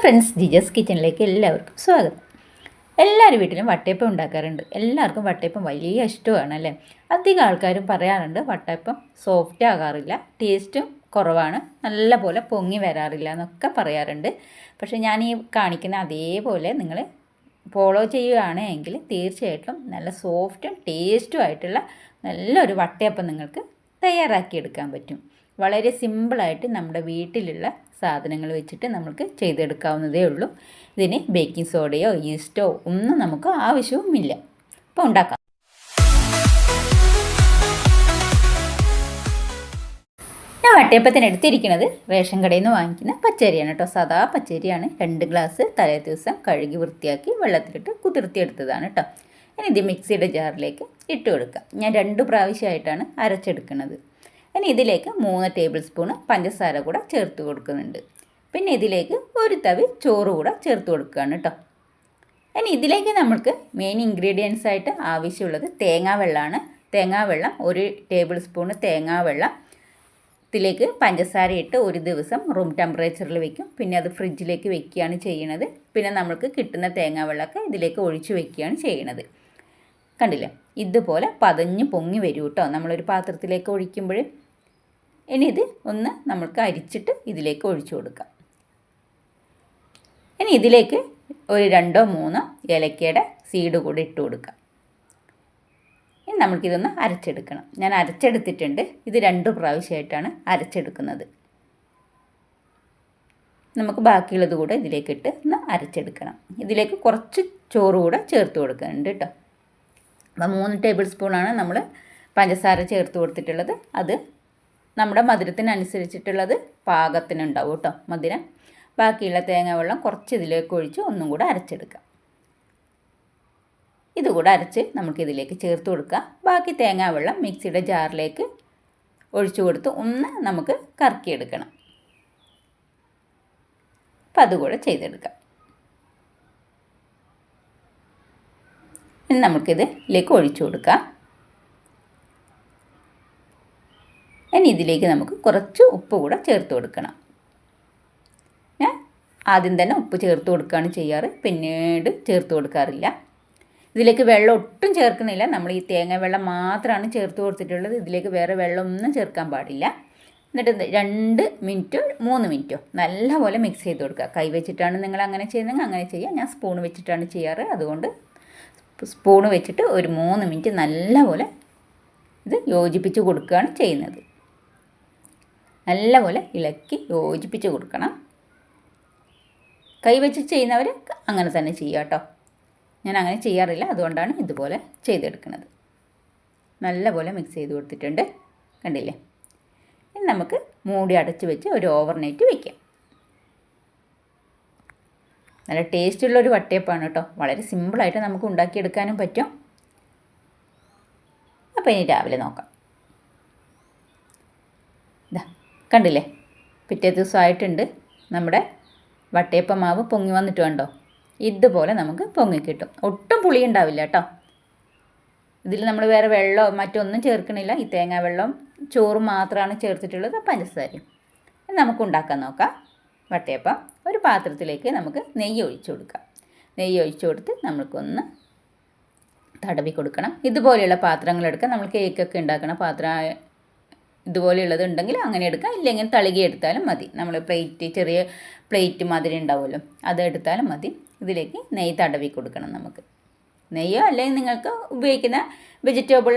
Friends ജിജസ് കിച്ചണിലേക്ക് എല്ലാവർക്കും സ്വാഗതം. എല്ലാവരും വീട്ടിലും വട്ടയപ്പം ഉണ്ടാക്കാറുണ്ട്. എല്ലാവർക്കും വട്ടയപ്പം വലിയ ഇഷ്ടമാണ് അല്ലേ? അധികം ആൾക്കാരും പറയാറുണ്ട് വട്ടയപ്പം സോഫ്റ്റ് ആകാറില്ല ടേസ്റ്റും കുറവാണ് നല്ല പോലെ പൊങ്ങി വരാറില്ല എന്നൊക്കെ പറയാറുണ്ട്. പക്ഷേ ഞാൻ ഈ കാണിക്കുന്ന അതേപോലെ നിങ്ങൾ ഫോളോ ചെയ്യുകയാണെങ്കിൽ തീർച്ചയായിട്ടും നല്ല സോഫ്റ്റും ടേസ്റ്റും ആയിട്ടുള്ള നല്ലൊരു വട്ടയപ്പം നിങ്ങൾക്ക് തയ്യാറാക്കിയെടുക്കാൻ പറ്റും. വളരെ സിമ്പിളായിട്ട് നമ്മുടെ വീട്ടിലുള്ള സാധനങ്ങൾ വെച്ചിട്ട് നമുക്ക് ചെയ്തെടുക്കാവുന്നതേ ഉള്ളൂ. ഇതിന് ബേക്കിംഗ് സോഡയോ ഈസ്റ്റോ ഒന്നും നമുക്ക് ആവശ്യവുമില്ല. അപ്പോൾ ഉണ്ടാക്കാം. ഞാൻ വട്ടയപ്പത്തിന് എടുത്തിരിക്കുന്നത് റേഷൻ കടയിൽ നിന്ന് വാങ്ങിക്കുന്ന പച്ചരിയാണ് കേട്ടോ. സാധാ പച്ചരിയാണ്. രണ്ട് ഗ്ലാസ് തലേ ദിവസം കഴുകി വൃത്തിയാക്കി വെള്ളത്തിലിട്ട് കുതിർത്തിയെടുത്തതാണ് കേട്ടോ. ഇനി ഇത് മിക്സിയുടെ ജാറിലേക്ക് ഇട്ട് കൊടുക്കാം. ഞാൻ രണ്ട് പ്രാവശ്യമായിട്ടാണ് അരച്ചെടുക്കുന്നത്. ഇനി ഇതിലേക്ക് മൂന്ന് ടേബിൾ സ്പൂണ് പഞ്ചസാര കൂടെ ചേർത്ത് കൊടുക്കുന്നുണ്ട്. പിന്നെ ഇതിലേക്ക് ഒരു തവി ചോറ് കൂടെ ചേർത്ത് കൊടുക്കുകയാണ് കേട്ടോ ഇനി ഇതിലേക്ക് നമ്മൾക്ക് മെയിൻ ഇൻഗ്രീഡിയൻസ് ആയിട്ട് ആവശ്യമുള്ളത് തേങ്ങാവെള്ളമാണ് തേങ്ങാവെള്ളം ഒരു ടേബിൾ സ്പൂണ് തേങ്ങാവെള്ളം ഇതിലേക്ക് പഞ്ചസാര ഇട്ട് ഒരു ദിവസം റൂം ടെമ്പറേച്ചറിൽ വെക്കും. പിന്നെ അത് ഫ്രിഡ്ജിലേക്ക് വെക്കുകയാണ് ചെയ്യണത്. പിന്നെ നമ്മൾക്ക് കിട്ടുന്ന തേങ്ങാവെള്ളമൊക്കെ ഇതിലേക്ക് ഒഴിച്ചു വെക്കുകയാണ് ചെയ്യണത്. കണ്ടില്ലേ? ഇതുപോലെ പതഞ്ഞ് പൊങ്ങി വരും കേട്ടോ നമ്മളൊരു പാത്രത്തിലേക്ക് ഒഴിക്കുമ്പോൾ ഇനി ഇത് ഒന്ന് നമ്മൾക്ക് അരിച്ചിട്ട് ഇതിലേക്ക് ഒഴിച്ചു കൊടുക്കാം. ഇനി ഇതിലേക്ക് ഒരു രണ്ടോ മൂന്നോ ഏലക്കയുടെ സീഡ് കൂടി ഇട്ട് കൊടുക്കാം. ഇനി നമുക്കിതൊന്ന് അരച്ചെടുക്കണം. ഞാൻ അരച്ചെടുത്തിട്ടുണ്ട്. ഇത് രണ്ട് പ്രാവശ്യമായിട്ടാണ് അരച്ചെടുക്കുന്നത്. നമുക്ക് ബാക്കിയുള്ളത് കൂടെ ഇതിലേക്ക് ഇട്ട് ഒന്ന് അരച്ചെടുക്കണം. ഇതിലേക്ക് കുറച്ച് ചോറ് കൂടെ ചേർത്ത് കൊടുക്കുന്നുണ്ട് കേട്ടോ. അപ്പം മൂന്ന് ടേബിൾ സ്പൂണാണ് നമ്മൾ പഞ്ചസാര ചേർത്ത് കൊടുത്തിട്ടുള്ളത്. അത് നമ്മുടെ മധുരത്തിനനുസരിച്ചിട്ടുള്ളത് പാകത്തിനുണ്ടാവും കേട്ടോ മധുരം. ബാക്കിയുള്ള തേങ്ങ വെള്ളം കുറച്ച് ഇതിലേക്ക് ഒഴിച്ച് ഒന്നും കൂടെ അരച്ചെടുക്കാം. ഇതുകൂടെ അരച്ച് നമുക്കിതിലേക്ക് ചേർത്ത് കൊടുക്കുക ബാക്കി തേങ്ങാ വെള്ളം മിക്സിയുടെ ജാറിലേക്ക് ഒഴിച്ചു കൊടുത്ത് ഒന്ന് നമുക്ക് കറക്കിയെടുക്കണം. അപ്പം അതുകൂടെ ചെയ്തെടുക്കാം. ഇനി നമുക്കിതിലേക്ക് ഒഴിച്ചു കൊടുക്കാം. ഇനി ഇതിലേക്ക് നമുക്ക് കുറച്ച് ഉപ്പ് കൂടെ ചേർത്ത് കൊടുക്കണം. ഞാൻ ആദ്യം തന്നെ ഉപ്പ് ചേർത്ത് കൊടുക്കുകയാണ് ചെയ്യാറ്. പിന്നീട് ചേർത്ത് കൊടുക്കാറില്ല. ഇതിലേക്ക് വെള്ളം ഒട്ടും ചേർക്കുന്നില്ല. നമ്മൾ ഈ തേങ്ങ വെള്ളം മാത്രമാണ് ചേർത്ത് കൊടുത്തിട്ടുള്ളത്. ഇതിലേക്ക് വേറെ വെള്ളമൊന്നും ചേർക്കാൻ പാടില്ല. എന്നിട്ട് രണ്ട് മിനിറ്റോ മൂന്ന് മിനിറ്റോ നല്ലപോലെ മിക്സ് ചെയ്ത് കൊടുക്കുക. കൈ വെച്ചിട്ടാണ് നിങ്ങൾ അങ്ങനെ ചെയ്യുന്നതെങ്കിൽ അങ്ങനെ ചെയ്യുക. ഞാൻ സ്പൂൺ വെച്ചിട്ടാണ് ചെയ്യാറ്. അതുകൊണ്ട് സ്പൂൺ വെച്ചിട്ട് ഒരു മൂന്ന് മിനിറ്റ് നല്ലപോലെ ഇത് യോജിപ്പിച്ച് കൊടുക്കുകയാണ് ചെയ്യുന്നത്. നല്ലപോലെ ഇളക്കി യോജിപ്പിച്ച് കൊടുക്കണം. കൈവച്ച് ചെയ്യുന്നവർ അങ്ങനെ തന്നെ ചെയ്യുക കേട്ടോ. ഞാൻ അങ്ങനെ ചെയ്യാറില്ല. അതുകൊണ്ടാണ് ഇതുപോലെ ചെയ്തെടുക്കുന്നത്. നല്ലപോലെ മിക്സ് ചെയ്ത് കൊടുത്തിട്ടുണ്ട്. കണ്ടില്ലേ? ഇനി നമുക്ക് മൂടി അടച്ച് വെച്ച് ഒരു ഓവർ നൈറ്റ് വയ്ക്കാം നല്ല ടേസ്റ്റുള്ള ഒരു വട്ടയപ്പാണ് കേട്ടോ. വളരെ സിമ്പിളായിട്ട് നമുക്ക് ഉണ്ടാക്കിയെടുക്കാനും പറ്റും. അപ്പോൾ ഇനി രാവിലെ നോക്കാം ഇതാ കണ്ടില്ലേ? പിറ്റേ ദിവസമായിട്ടുണ്ട്. നമ്മുടെ വട്ടയപ്പ മാവ് പൊങ്ങി വന്നിട്ട് കണ്ടോ? ഇതുപോലെ നമുക്ക് പൊങ്ങി കിട്ടും. ഒട്ടും പുളി ഉണ്ടാവില്ല കേട്ടോ. ഇതിൽ നമ്മൾ വേറെ വെള്ളമോ മറ്റൊന്നും ചേർക്കണില്ല. ഈ തേങ്ങാ വെള്ളം ചോറ് മാത്രമാണ് ചേർത്തിട്ടുള്ളത്. പഞ്ചസാരയും നമുക്ക് ഉണ്ടാക്കാൻ നോക്കാം. വട്ടയപ്പം ഒരു പാത്രത്തിലേക്ക് നമുക്ക് നെയ്യ് ഒഴിച്ചു കൊടുക്കാം. നെയ്യ് ഒഴിച്ചു കൊടുത്ത് നമ്മൾക്കൊന്ന് തടവി കൊടുക്കണം. ഇതുപോലെയുള്ള പാത്രങ്ങൾ എടുക്കാം നമ്മൾ കേക്കൊക്കെ ഉണ്ടാക്കണ പാത്രം ഇതുപോലെയുള്ളത് ഉണ്ടെങ്കിൽ അങ്ങനെ എടുക്കാം. ഇല്ലെങ്കിൽ തളികി എടുത്താലും മതി. നമ്മൾ പ്ലേറ്റ് ചെറിയ പ്ലേറ്റ് മാതിരി ഉണ്ടാവുമല്ലോ. അത് എടുത്താലും മതി. ഇതിലേക്ക് നെയ്യ് തടവി കൊടുക്കണം നമുക്ക്. നെയ്യോ അല്ലെങ്കിൽ നിങ്ങൾക്ക് ഉപയോഗിക്കുന്ന വെജിറ്റബിൾ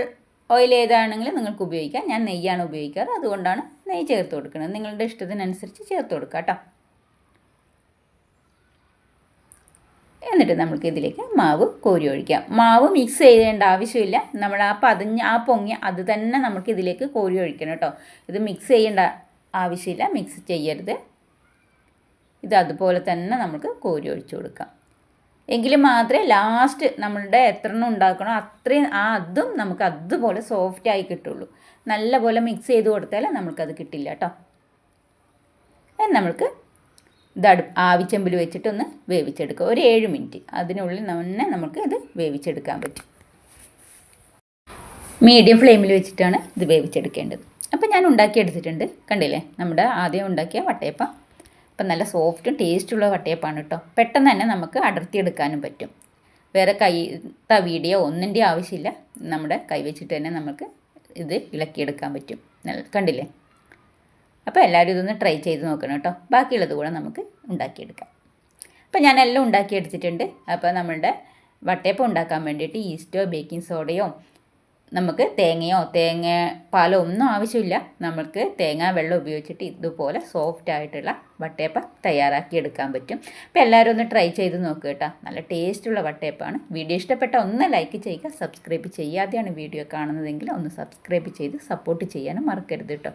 ഓയിൽ ഏതാണെങ്കിലും നിങ്ങൾക്ക് ഉപയോഗിക്കാം. ഞാൻ നെയ്യാണ് ഉപയോഗിക്കാറ്. അതുകൊണ്ടാണ് നെയ്യ് ചേർത്ത് കൊടുക്കുന്നത്. നിങ്ങളുടെ ഇഷ്ടത്തിനനുസരിച്ച് ചേർത്ത് കൊടുക്കാം കേട്ടോ. എന്നിട്ട് നമുക്ക് ഇതിലേക്ക് മാവ് കോരി ഒഴിക്കാം. മാവ് മിക്സ് ചെയ്യേണ്ട ആവശ്യമില്ല. നമ്മൾ ആ പതിഞ്ഞ് ആ പൊങ്ങി അത് തന്നെ നമുക്ക് ഇതിലേക്ക് കോരി ഒഴിക്കണം കേട്ടോ. ഇത് മിക്സ് ചെയ്യേണ്ട ആവശ്യമില്ല. മിക്സ് ചെയ്യരുത്. ഇത് അതുപോലെ തന്നെ നമുക്ക് കോരി ഒഴിച്ചു കൊടുക്കാം. എങ്കിൽ മാത്രമേ ലാസ്റ്റ് നമ്മളുടെ എത്ര എണ്ണം ഉണ്ടാക്കണോ അത്രയും ആ അതും നമുക്ക് അതുപോലെ സോഫ്റ്റായി കിട്ടുള്ളൂ. നല്ലപോലെ മിക്സ് ചെയ്ത് കൊടുത്താൽ നമുക്കത് കിട്ടില്ല കേട്ടോ. നമ്മൾക്ക് ഇത് അടു ആവിച്ചെമ്പിൽ വെച്ചിട്ടൊന്ന് വേവിച്ചെടുക്കുക. ഒരു ഏഴ് മിനിറ്റ്. അതിനുള്ളിൽ തന്നെ നമുക്ക് ഇത് വേവിച്ചെടുക്കാൻ പറ്റും. മീഡിയം ഫ്ലെയിമിൽ വെച്ചിട്ടാണ് ഇത് വേവിച്ചെടുക്കേണ്ടത്. അപ്പോൾ ഞാൻ ഉണ്ടാക്കിയെടുത്തിട്ടുണ്ട്. കണ്ടില്ലേ? നമ്മുടെ ആദ്യം ഉണ്ടാക്കിയ വട്ടയപ്പം. അപ്പം നല്ല സോഫ്റ്റും ടേസ്റ്റുള്ള വട്ടയപ്പാണ് കേട്ടോ പെട്ടെന്ന് തന്നെ നമുക്ക് അടർത്തിയെടുക്കാനും പറ്റും. വേറെ കൈ തവിയുടെയോ ഒന്നിന്റെ ആവശ്യമില്ല. നമ്മുടെ കൈ വെച്ചിട്ട് തന്നെ നമുക്ക് ഇത് ഇളക്കിയെടുക്കാൻ പറ്റും. കണ്ടില്ലേ? അപ്പോൾ എല്ലാവരും ഇതൊന്ന് ട്രൈ ചെയ്ത് നോക്കണം കേട്ടോ. ബാക്കിയുള്ളത് കൂടെ നമുക്ക് ഉണ്ടാക്കിയെടുക്കാം. അപ്പോൾ ഞാനെല്ലാം ഉണ്ടാക്കിയെടുത്തിട്ടുണ്ട്. അപ്പോൾ നമ്മളുടെ വട്ടയപ്പം ഉണ്ടാക്കാൻ വേണ്ടിയിട്ട് ഈസ്റ്റോ ബേക്കിംഗ് സോഡയോ നമുക്ക് തേങ്ങയോ തേങ്ങ പാലോ ഒന്നും ആവശ്യമില്ല. നമുക്ക് തേങ്ങ വെള്ളം ഉപയോഗിച്ചിട്ട് ഇതുപോലെ സോഫ്റ്റ് ആയിട്ടുള്ള വട്ടയപ്പം തയ്യാറാക്കി എടുക്കാൻ പറ്റും. അപ്പോൾ എല്ലാവരും ഒന്ന് ട്രൈ ചെയ്ത് നോക്കുക കേട്ടോ. നല്ല ടേസ്റ്റുള്ള വട്ടയപ്പമാണ്. വീഡിയോ ഇഷ്ടപ്പെട്ട ഒന്ന് ലൈക്ക് ചെയ്യുക സബ്സ്ക്രൈബ് ചെയ്യാതെയാണ് വീഡിയോ കാണുന്നതെങ്കിൽ ഒന്ന് സബ്സ്ക്രൈബ് ചെയ്ത് സപ്പോർട്ട് ചെയ്യാനും മറക്കരുത് കേട്ടോ.